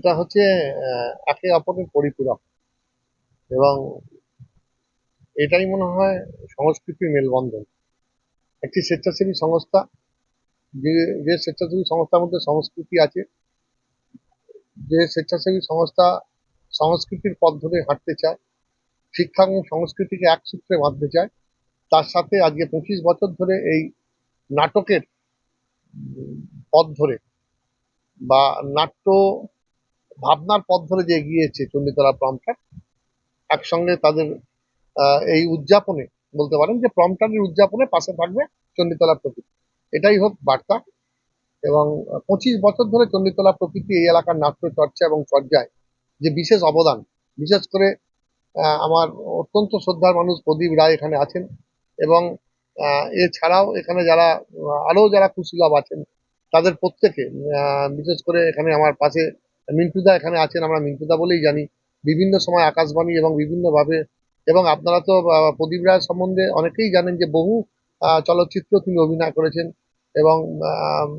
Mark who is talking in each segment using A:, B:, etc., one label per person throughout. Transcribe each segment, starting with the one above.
A: এটা হচ্ছে একে অপরের পরিপূরক। এবং এটাই মনে হয় সংস্কৃতির মেলবন্ধন। একটি স্বেচ্ছাসেবী সংস্থা, যে যে স্বেচ্ছাসেবী সংস্থার মধ্যে সংস্কৃতি আছে, যে স্বেচ্ছাসেবী সংস্থা সংস্কৃতির পথ ধরে হাঁটতে চায়, শিক্ষা এবং সংস্কৃতিকে এক সূত্রে বাঁধতে চায়, তার সাথে আজকে পঁচিশ বছর ধরে এই নাটকের পথ ধরে বা নাট্য ভাবনার পথ ধরে যে এগিয়েছে চণ্ডীতলা প্রমটার একসঙ্গে তাদের এই উদযাপনে বলতে পারেন যে প্রমটারের উদযাপনে পাশে থাকবে চণ্ডীতলা প্রকৃতি। এটাই হোক বার্তা। এবং পঁচিশ বছর ধরে চণ্ডীতলা প্রকৃতি এই এলাকার নাট্য চর্চা এবং চর্যায় যে বিশেষ অবদান বিশেষ করে আমার অত্যন্ত শ্রদ্ধার মানুষ প্রদীপ রায় এখানে আছেন এবং এছাড়াও এখানে যারা আহ, আরও যারা কুশীলভ আছেন তাদের প্রত্যেকে বিশেষ করে এখানে আমার পাশে মিন্টুদা এখানে আছেন আমরা মিন্টুদা বলেই জানি। বিভিন্ন সময় আকাশবাণী এবং বিভিন্নভাবে এবং আপনারা তো প্রদীপ রায় সম্বন্ধে অনেকেই জানেন যে বহু চলচ্চিত্র তিনি অভিনয় করেছেন এবং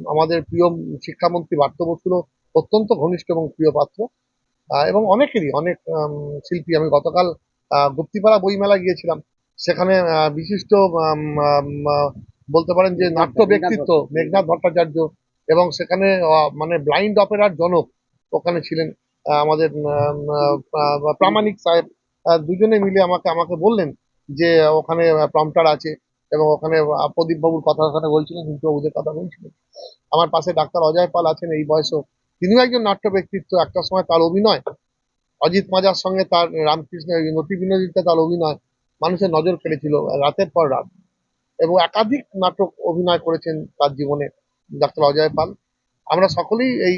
A: আমাদের প্রিয় শিক্ষামন্ত্রী পার্থ বসুরও অত্যন্ত ঘনিষ্ঠ এবং প্রিয় পাত্র। এবং অনেকেরই অনেক শিল্পী। আমি গতকাল আহ, গুপ্তিপাড়া বইমেলা গিয়েছিলাম। সেখানে বিশিষ্ট বলতে পারেন যে নাট্য ব্যক্তিত্ব মেঘনাথ ভট্টাচার্য এবং সেখানে মানে ব্লাইন্ড অপেরার জনক ওখানে ছিলেন আমাদের প্রামাণিক সাহেব দুজনে মিলে আমাকে আমাকে বললেন যে ওখানে প্রম্পটার আছে এবং ওখানে প্রদীপ বাবুর কথা ওখানে বলছিলেন বাবুদের কথা বলছিলেন। আমার পাশে ডাক্তার অজয় পাল আছেন, এই বয়সেও। তিনিও একজন নাট্য ব্যক্তিত্ব, একটা সময় তার অভিনয়। অজিত মাজার সঙ্গে তার রামকৃষ্ণ নতি বিনোদিতে তার অভিনয় মানুষের নজর কেড়েছিল, রাতের পর রাত। এবং একাধিক নাটক অভিনয় করেছেন তার জীবনে ডাক্তার অজয় পাল। আমরা সকলেই এই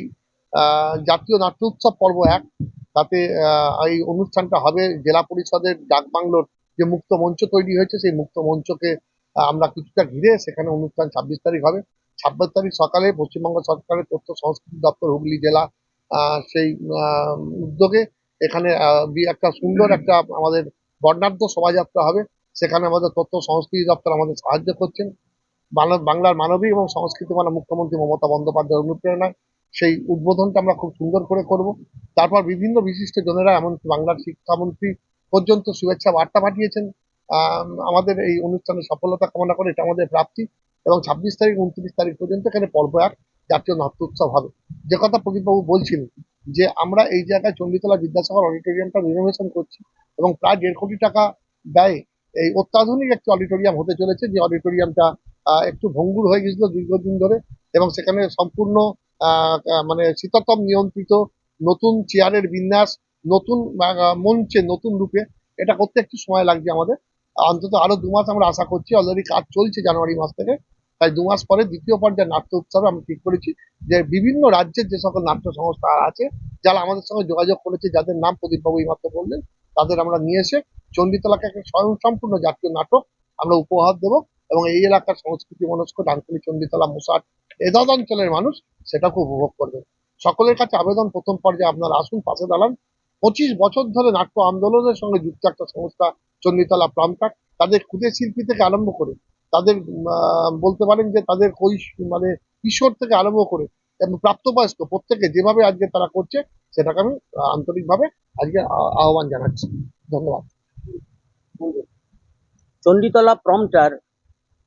A: জাতীয় নাট্য উৎসব পর্ব এক। তাতে এই অনুষ্ঠানটা হবে। জেলা পরিষদের ডাকবাংলোর যে মুক্ত মঞ্চ তৈরি হয়েছে, সেই মুক্ত মঞ্চকে আমরা কিছুটা ঘিরে সেখানে অনুষ্ঠান ছাব্বিশ তারিখ হবে। ছাব্বিশ তারিখ সকালে পশ্চিমবঙ্গ সরকারের তথ্য সংস্কৃতি দপ্তর, হুগলি জেলা সেই উদ্যোগে এখানে একটা সুন্দর একটা আমাদের বর্ণাঢ্য শোভাযাত্রা হবে। সেখানে আমাদের তথ্য সংস্কৃতি দপ্তর আমাদের সাহায্য করছেন। বাংলা- বাংলার মানবিক এবং সংস্কৃতি মানে মুখ্যমন্ত্রী মমতা বন্দ্যোপাধ্যায়ের অনুপ্রেরণায় সেই উদ্বোধনটা আমরা খুব সুন্দর করে করব। তারপর বিভিন্ন বিশিষ্ট জনেরা, এমনকি বাংলার শিক্ষামন্ত্রী পর্যন্ত শুভেচ্ছা বার্তা পাঠিয়েছেন আমাদের এই অনুষ্ঠানের সফলতা কামনা করে, এটা আমাদের প্রাপ্তি। এবং ছাব্বিশ তারিখ, উনত্রিশ তারিখ পর্যন্ত এখানে পর্ব এক, জাতীয় নাট্য উৎসব হবে। যে কথা প্রদীপবাবু বলছিলেন, যে আমরা এই জায়গায় চণ্ডীতলা বিদ্যাসাগর অডিটোরিয়ামটা রিনোভেশন করছি এবং প্রায় দেড় কোটি টাকা ব্যয়ে এই অত্যাধুনিক একটি অডিটোরিয়াম হতে চলেছে। যে অডিটোরিয়ামটা একটু ভঙ্গুর হয়ে গেছিল দীর্ঘদিন ধরে এবং সেখানে সম্পূর্ণ মানে শীততাপ নিয়ন্ত্রিত নতুন চেয়ারের বিন্যাস, নতুন মঞ্চে নতুন রূপে এটা করতে একটু সময় লাগছে আমাদের। অন্তত আরও দু মাস আমরা আশা করছি অলরেডি কাজ চলছে জানুয়ারি মাস থেকে। তাই দু মাস পরে দ্বিতীয় পর্যায়ে নাট্য উৎসবে আমরা ঠিক করেছি যে বিভিন্ন রাজ্যের যে সকল নাট্য সংস্থা আছে, যারা আমাদের সঙ্গে যোগাযোগ করেছে, যাদের নাম প্রদীপবাবু এইমাত্র বললেন, তাদের আমরা নিয়ে এসে চণ্ডীতলাকে একটা স্বয়ংসম্পূর্ণ জাতীয় নাটক আমরা উপহার দেব এবং এই এলাকার সংস্কৃতি মনস্ক ডানকুনি চণ্ডীতলা মুসাট এদাদ অঞ্চলের মানুষ সেটাকে উপভোগ করবে। সকলের কাছে আবেদন প্রথম পর্যায়ে আপনারা আসুন, পাশে দাঁড়ান। পঁচিশ বছর ধরে নাট্য আন্দোলনের সঙ্গে যুক্ত একটা সংস্থা, চণ্ডীতলা প্রামটাক তাদের ক্ষুদে শিল্পী থেকে আরম্ভ করে, তাদের বলতে পারেন যে তাদের মানে কিশোর থেকে আরম্ভ করে, এবং প্রাপ্তবয়স্ক প্রত্যেকে যেভাবে আজকে তারা করছে, সেটাকে আমি আন্তরিকভাবে আজকে আহ্বান জানাচ্ছি। ধন্যবাদ।
B: চণ্ডীতলা প্রমটার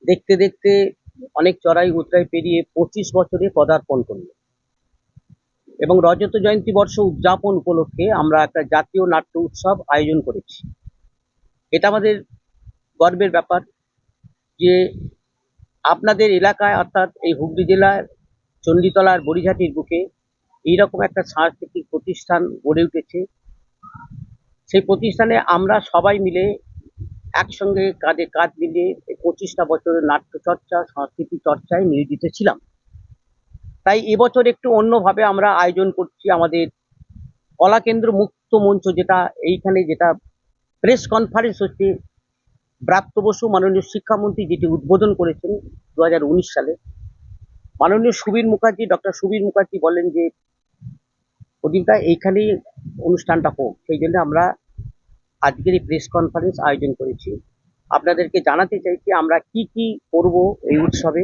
B: দেখতে দেখতে অনেক চড়াই উতরাই পেরিয়ে পঁচিশ বছরে পদার্পণ করল। এবং রজত জয়ন্তী বর্ষ উদযাপন উপলক্ষে আমরা একটা জাতীয় নাট্য উৎসব আয়োজন করেছি। এটা আমাদের গর্বের ব্যাপার যে আপনাদের এলাকায় অর্থাৎ এই হুগলি জেলার চণ্ডীতলার বড়িঝাটির বুকে এইরকম একটা সাংস্কৃতিক প্রতিষ্ঠান গড়ে উঠেছে। সেই প্রতিষ্ঠানে আমরা সবাই মিলে একসঙ্গে কাঁধে কাঁধ মিলিয়ে পঁচিশটা বছরের নাট্য চর্চা সংস্কৃতি চর্চায় নিয়োজিত ছিলাম। তাই এবছর একটু অন্যভাবে আমরা আয়োজন করছি আমাদের কলাকেন্দ্র মুক্ত মঞ্চ যেটা, এইখানে যেটা প্রেস কনফারেন্স হচ্ছে, ব্রাত্য বসু মাননীয় শিক্ষামন্ত্রী যেটি উদ্বোধন করেছেন দু হাজার উনিশ সালে। মাননীয় সুবীর মুখার্জি, ডক্টর সুবীর মুখার্জি বলেন যে, প্রদীপদা, এইখানেই অনুষ্ঠানটা হোক। সেই জন্য আমরা আজকের এই প্রেস কনফারেন্স আয়োজন করেছি। আপনাদেরকে জানাতে চাইছি আমরা কি কি করব এই উৎসবে,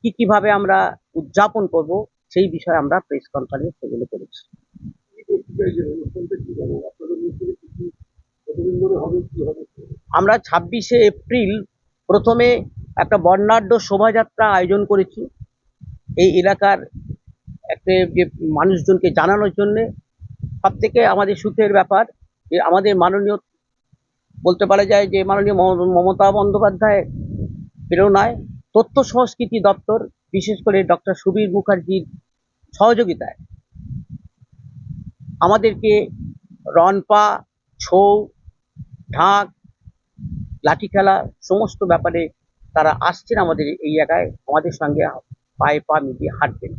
B: কি কীভাবে আমরা উদযাপন করব, সেই বিষয়ে আমরা প্রেস কনফারেন্স সেগুলো করেছি। আমরা ছাব্বিশে এপ্রিল প্রথমে একটা বর্ণাঢ্য শোভাযাত্রা আয়োজন করেছি। এই এলাকার একটা যে মানুষজনকে জানানোর জন্যে। সব থেকে আমাদের সুখের ব্যাপার আমাদের মাননীয় বলতে পারা যায় যে মাননীয় মমতা বন্দ্যোপাধ্যায় প্রেরণায় তথ্য সংস্কৃতি দপ্তর, বিশেষ করে ডক্টর সুবীর মুখার্জির সহযোগিতায় আমাদেরকে রনপা ছৌ, ঢাক, লাঠি খেলা সমস্ত ব্যাপারে তারা আসছেন আমাদের এই জায়গায় আমাদের সঙ্গে পায়ে পা মিলিয়ে হাঁটবেন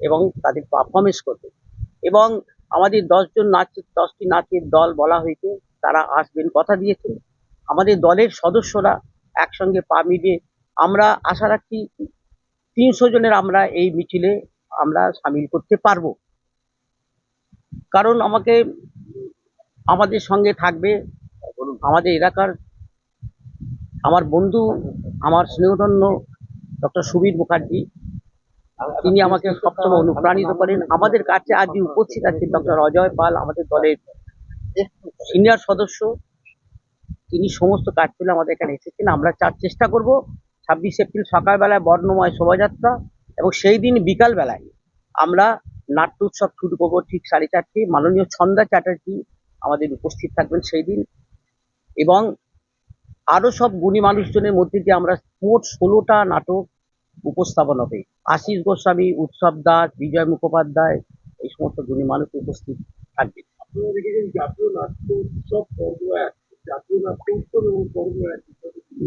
B: এবং তাদের পারফরমেন্স করবেন। এবং আমাদের দশজন নাচের, দশটি নাচের দল বলা হয়েছে, তারা আসবেন, কথা দিয়েছেন। আমাদের দলের সদস্যরা একসঙ্গে পা মিলিয়ে, আমরা আশা রাখছি তিনশো জনের আমরা এই মিছিলে আমরা সামিল করতে পারব। কারণ আমাকে, আমাদের সঙ্গে থাকবে আমাদের এলাকার আমার বন্ধু, আমার স্নেহধন্য ডক্টর সুবীর মুখার্জি। তিনি আমাকে সবসময় অনুপ্রাণিত করেন। আমাদের কাছে আজ উপস্থিত আছেন ডক্টর অজয় পাল, আমাদের দলের সিনিয়র সদস্য। তিনি সমস্ত কাজ ফেলে আমাদের এখানে এসেছেন। আমরা চার চেষ্টা করব। ছাব্বিশ এপ্রিল সকালবেলায় বর্ণময় শোভাযাত্রা এবং সেই দিন বিকালবেলায় আমরা নাট্য উৎসব শুরু করব ঠিক সাড়ে চারটে। মাননীয় ছন্দা চ্যাটার্জি আমাদের উপস্থিত থাকবেন সেই দিন। এবং আরও সব গুণী মানুষজনের মধ্যে দিয়ে আমরা মোট ষোলোটা নাটক উপস্থাপন হবে। আশিস গোস্বামী উৎসব দাস বিজয় মুখোপাধ্যায় এই সমস্ত গুণী মানুষ উপস্থিত থাকবে।
A: আপনারা দেখেছেন জাতীয় নাট্য উৎসব পর্ব এক জাতীয় নাট্য উৎসব এবং পর্ব এক।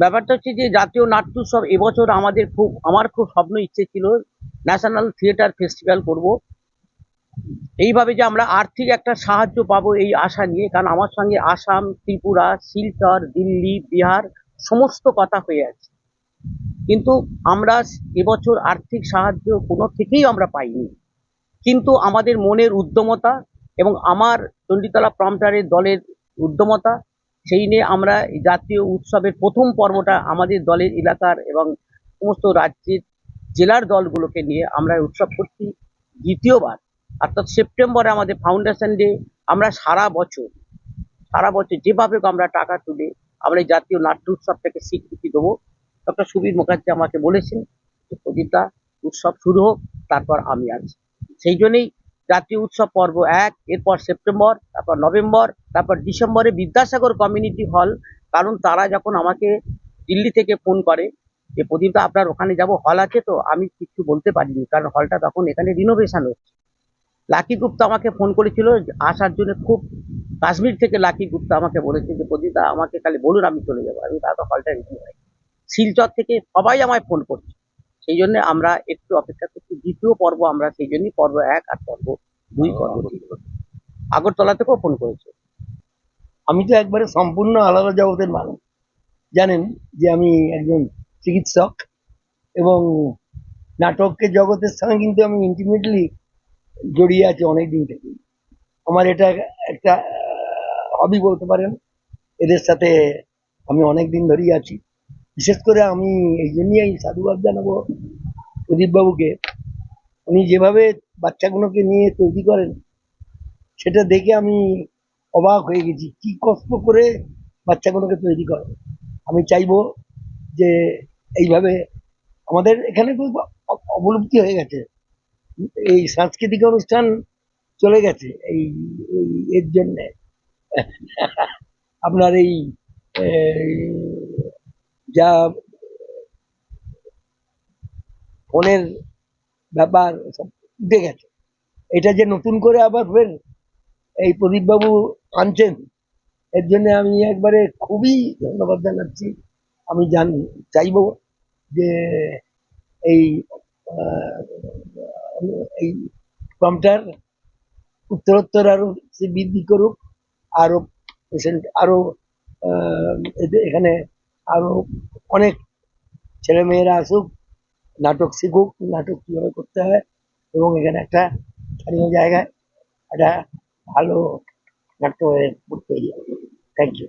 B: ব্যাপারটা হচ্ছে যে জাতীয় নাট্য উৎসব এবছর আমাদের খুব আমার খুব স্বপ্ন ইচ্ছে ছিল ন্যাশনাল থিয়েটার ফেস্টিভ্যাল করব। এইভাবে যে আমরা আর্থিক একটা সাহায্য পাবো এই আশা নিয়ে কারণ আমার সঙ্গে আসাম ত্রিপুরা শিলচর দিল্লি বিহার সমস্ত কথা হয়ে আছে। কিন্তু আমরা এবছর আর্থিক সাহায্য কোনো থেকেই আমরা পাইনি। কিন্তু আমাদের মনের উদ্যমতা এবং আমার চণ্ডীতলা প্রমটারের দলের উদ্যমতা, সেই নিয়ে আমরা জাতীয় উৎসবের প্রথম পর্বটা আমাদের দলের এলাকার এবং সমস্ত রাজ্যের জেলার দলগুলোকে নিয়ে আমরা উৎসব করছি দ্বিতীয়বার। অর্থাৎ সেপ্টেম্বরে আমাদের ফাউন্ডেশন ডে, আমরা সারা বছর সারা বছর যেভাবে আমরা টাকা তুলে আমরা এই জাতীয় নাট্য উৎসবটাকে স্বীকৃতি দেবো ডক্টর সুবীর মুখার্জি আমাকে বলেছেন প্রদীপটা উৎসব শুরু হোক, তারপর আমি আছি। সেই জন্যেই জাতীয় উৎসব পর্ব এক, এরপর সেপ্টেম্বর, তারপর নভেম্বর, তারপর ডিসেম্বরে বিদ্যাসাগর কমিউনিটি হল। কারণ তারা যখন আমাকে দিল্লি থেকে ফোন করে যে, প্রদীপদা, আপনার ওখানে যাব, হল আছে তো? আমি কিছু বলতে পারিনি, কারণ হলটা তখন এখানে রিনোভেশন হচ্ছে। লাকি গুপ্তা আমাকে ফোন করেছিল আসার জন্য খুব কাশ্মীর থেকে লাকি গুপ্তা আমাকে বলেছে যে, প্রদীপদা, আমাকে খালি বলুন আমি চলে যাব। আমি তারপর হলটা রেডি হয় শিলচর থেকে সবাই আমায় ফোন করছে। সেই জন্য আমরা একটু অপেক্ষা করছি। দ্বিতীয় পর্ব আমরা সেই জন্যই পর্ব এক আর পর্ব দুই পর্ব আগরতলা থেকেও ফোন করেছে।
C: আমি তো একবারে সম্পূর্ণ আলাদা জগতের মানুষ। জানেন যে আমি একজন চিকিৎসক এবং নাটকের জগতের সঙ্গে কিন্তু আমি ইন্টিমেটলি জড়িয়ে আছি অনেক দিন থেকে আমার এটা একটা হবি বলতে পারেন। এদের সাথে আমি অনেক দিন ধরেই আছি। বিশেষ করে আমি এই জন্যই সাধুবাদ জানাব প্রদীপবাবুকে। উনি যেভাবে বাচ্চাগুলোকে নিয়ে তৈরি করেন সেটা দেখে আমি অবাক হয়ে গেছি। কি কষ্ট করে বাচ্চাগুলোকে তৈরি করে আমি চাইব যে এইভাবে আমাদের এখানে অ- অবলুপ্তি হয়ে গেছে। এই সাংস্কৃতিক অনুষ্ঠান চলে গেছে এই এর জন্যে। আপনার এই, যা ফোনের ব্যাপার সব উঠে গেছে। এটা যে নতুন করে আবার ফের এই প্রদীপবাবু আনছেন, এর জন্য আমি একবারে খুবই ধন্যবাদ জানাচ্ছি। আমি জান, চাইব যে এই এই ফর্মটার উত্তরোত্তর আরও সে বৃদ্ধি করুক, আরও পেশেন্ট আরও এখানে আরও অনেক ছেলেমেয়েরা আসুক, নাটক শিখুক, নাটক কীভাবে করতে হয় এবং এখানে একটা স্থানীয় জায়গায় একটা ভালো নাট্য হয়ে উঠতে থ্যাংক ইউ